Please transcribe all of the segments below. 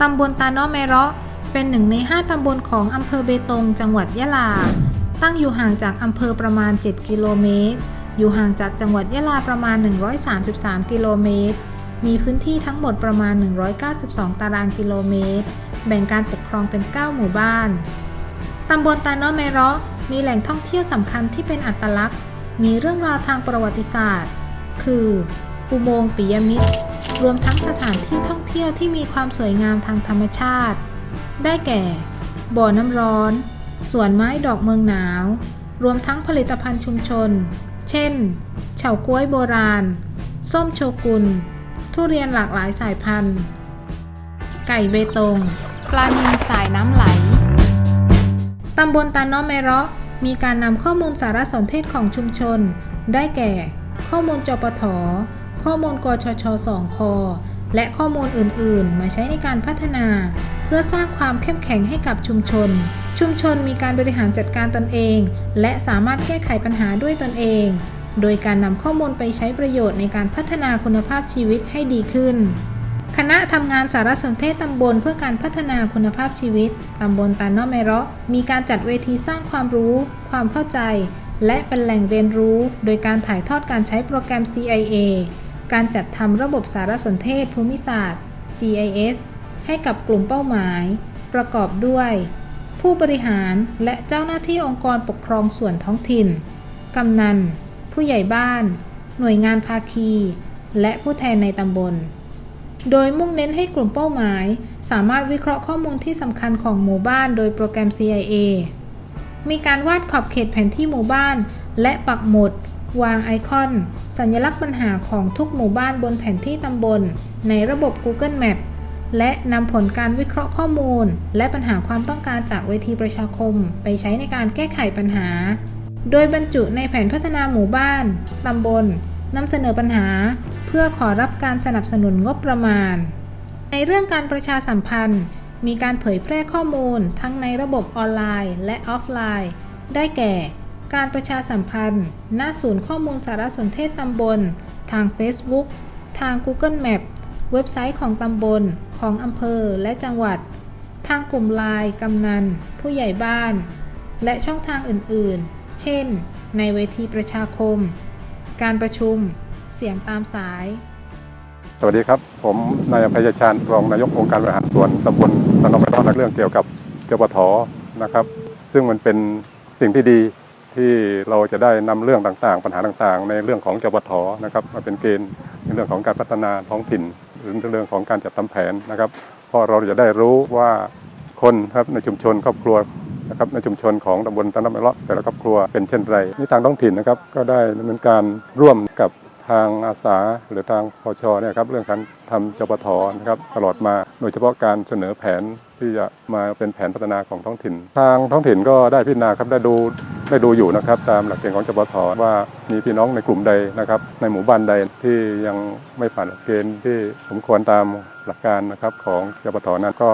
ตำบลตาโนเมระเป็นหนึ่งใน 5 ตำบลของอำเภอเบตง จังหวัดยะลา ตั้งอยู่ห่างจากอำเภอประมาณ 7 กิโลเมตร อยู่ห่างจากจังหวัดยะลาประมาณ 133 กิโลเมตร มีพื้นที่ทั้งหมดประมาณ 192 ตารางกิโลเมตร แบ่งการปกครองเป็น 9 หมู่บ้าน ตำบลตาโนเมระมีแหล่งท่องเที่ยวสำคัญที่เป็นอัตลักษณ์ มีเรื่องราวทางประวัติศาสตร์ คืออุโมงค์ปิยมิตร รวมทั้งสถานที่ท่องเที่ยวที่มีความสวยงามทางธรรมชาติ ได้แก่ บ่อน้ำร้อน สวนไม้ดอกเมืองหนาว รวมทั้งผลิตภัณฑ์ชุมชน เช่น เฉาก๊วยโบราณ ส้มโชกุน ทุเรียนหลากหลายสายพันธุ์ ไก่เบตง ปลานิลสายน้ำไหล ตำบลตาโนเมเระมีการนำข้อมูลสารสนเทศของชุมชน ได้แก่ ข้อมูลจปท ข้อมูลกชช2คและข้อมูลอื่น ๆ มาใช้ในการพัฒนา เพื่อสร้างความเข้มแข็งให้กับชุมชน ชุมชนมีการบริหารจัดการตนเอง และสามารถแก้ไขปัญหาด้วยตนเอง โดยการนำข้อมูลไปใช้ประโยชน์ในการพัฒนาคุณภาพชีวิตให้ดีขึ้น คณะทำงานสารสนเทศตำบลเพื่อการพัฒนาคุณภาพชีวิตตำบลตาโนเมเระมีการจัดเวทีสร้างความรู้ ความเข้าใจ และเป็นแหล่งเรียนรู้ โดยการถ่ายทอดการใช้โปรแกรม CIA การจัดทำระบบสารสนเทศภูมิศาสตร์ GIS ให้กับกลุ่มเป้าหมาย ประกอบด้วย ผู้บริหารและเจ้าหน้าที่องค์กรปกครองส่วนท้องถิ่น กำนัน ผู้ใหญ่บ้าน หน่วยงานภาคี และผู้แทนในตำบล โดยมุ่งเน้นให้กลุ่มเป้าหมาย สามารถวิเคราะห์ข้อมูลที่สำคัญของหมู่บ้านโดยโปรแกรม CIA มีการวาดขอบเขตแผนที่หมู่บ้าน และปักหมุด วางไอคอน สัญลักษณ์ปัญหาของทุกหมู่บ้านบนแผนที่ตำบล ในระบบ Google Map และนำผลการวิเคราะห์ข้อมูล และปัญหาความต้องการจากเวทีประชาคม ไปใช้ในการแก้ไขปัญหา โดยบรรจุในแผนพัฒนาหมู่บ้าน ตำบลนำเสนอปัญหา เพื่อขอรับการสนับสนุนงบประมาณ ในเรื่องการประชาสัมพันธ์ มีการเผยแพร่ข้อมูล ทั้งในระบบออนไลน์ และออฟไลน์ ได้แก่ การประชาสัมพันธ์ หน้าศูนย์ข้อมูลสารสนเทศตำบล ทาง Facebook ทาง Google Map เว็บไซต์ของตำบล ของอำเภอและจังหวัด ทางกลุ่มไลน์กำนัน ผู้ใหญ่บ้าน และช่องทางอื่นๆ เช่น ในเวทีประชาคม การประชุม เสียงตามสาย สวัสดีครับ ผมนายอภัยชาญรองนายกองค์การบริหารส่วนตำบลตะนองไปต้อนเรื่องเกี่ยวกับจปทนะครับ ซึ่งมันเป็นสิ่งที่ดี ที่เราจะได้นำเรื่องต่างๆ ปัญหาต่างๆ ในเรื่องของจปทนะครับมาเป็นเกณฑ์ในเรื่องของการพัฒนาท้องถิ่น หรือเรื่องของการจัดทำแผนนะครับเพราะเราจะได้รู้ว่าคนครับในชุมชนครอบครัวนะครับในชุมชนของตำบลตะนองไปเลาะแต่ละครอบครัวเป็นเช่นไรนี่ทางท้องถิ่นนะครับก็ได้ดำเนินการร่วมกับทางอาสาหรือทางพชเนี่ยครับเรื่องการทำจปทนะครับตลอดมาโดยเฉพาะการเสนอแผนที่จะมาเป็นแผนพัฒนาของท้องถิ่น ทางท้องถิ่นก็ได้พิจารณาครับได้ดู ได้ดูอยู่นะครับ ตามหลักเกณฑ์ของจปทว่ามีพี่น้องในกลุ่มใดนะครับ ในหมู่บ้านใดที่ยังไม่ผ่านหลักเกณฑ์ที่สมควรตามหลักการนะครับของจปทนั้นก็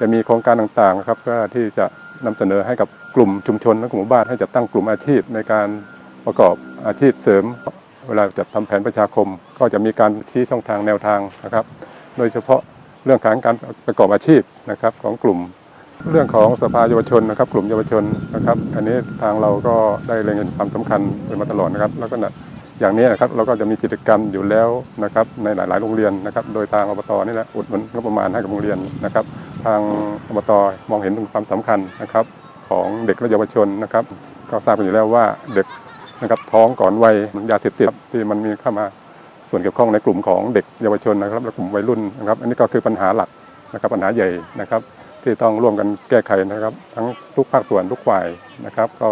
จะมีโครงการต่างๆนะครับเพื่อที่จะนำเสนอให้กับกลุ่มชุมชนและกลุ่มหมู่บ้านให้จัดตั้งกลุ่มอาชีพในการประกอบอาชีพเสริม เวลาจัดทำแผนประชาคม ก็จะมีการชี้ช่องทางแนวทางนะครับ โดยเฉพาะเรื่องของการประกอบอาชีพนะครับของกลุ่ม เรื่องของสภาเยาวชนนะครับ กลุ่มเยาวชนนะครับ อันนี้ทางเราก็ได้เล็งเห็นความสำคัญเป็นมาตลอดนะครับ แล้วก็นะอย่างนี้นะครับเราก็จะมีกิจกรรมอยู่แล้วนะครับในหลาย ๆ โรงเรียนนะครับ โดยทางอบตนี่แหละอุดหนุนงบประมาณให้กับโรงเรียนนะครับ ทางอบตมองเห็นถึงความสำคัญนะครับ ของเด็กและเยาวชนนะครับ ก็ทราบกันอยู่แล้วว่าเด็กนะครับท้องก่อนวัยยาเสพติดที่มันมีเข้ามาส่วนเกี่ยวข้องในกลุ่มของเด็กเยาวชนนะครับและกลุ่มวัยรุ่นนะครับ อันนี้ก็คือปัญหาหลักนะครับปัญหาใหญ่นะครับ ที่ต้องร่วมกันแก้ไขนะครับ ทั้งทุกภาคส่วนทุกฝ่ายนะครับ ก็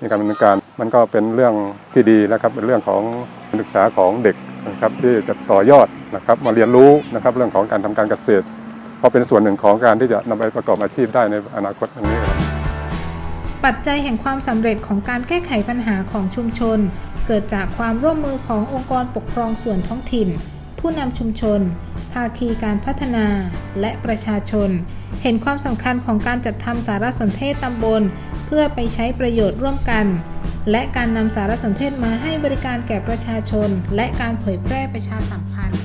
มีการดำเนินการมันก็เป็นเรื่องที่ดีนะครับ เป็นเรื่องของการศึกษาของเด็กนะครับที่จะต่อยอดนะครับ มาเรียนรู้นะครับ เรื่องของการทำการเกษตร เพราะเป็นส่วนหนึ่งของการที่จะนำไปประกอบอาชีพได้ในอนาคตอันนี้ครับปัจจัยแห่งความสำเร็จของการแก้ไขปัญหาของชุมชน เกิดจากความร่วมมือขององค์กรปกครองส่วนท้องถิ่น ผู้นำชุมชน ภาคีการพัฒนา และประชาชน เห็นความสำคัญของการจัดทำสารสนเทศตำบล เพื่อไปใช้ประโยชน์ร่วมกัน และการนำสารสนเทศมาให้บริการแก่ประชาชน และการเผยแพร่ประชาสัมพันธ์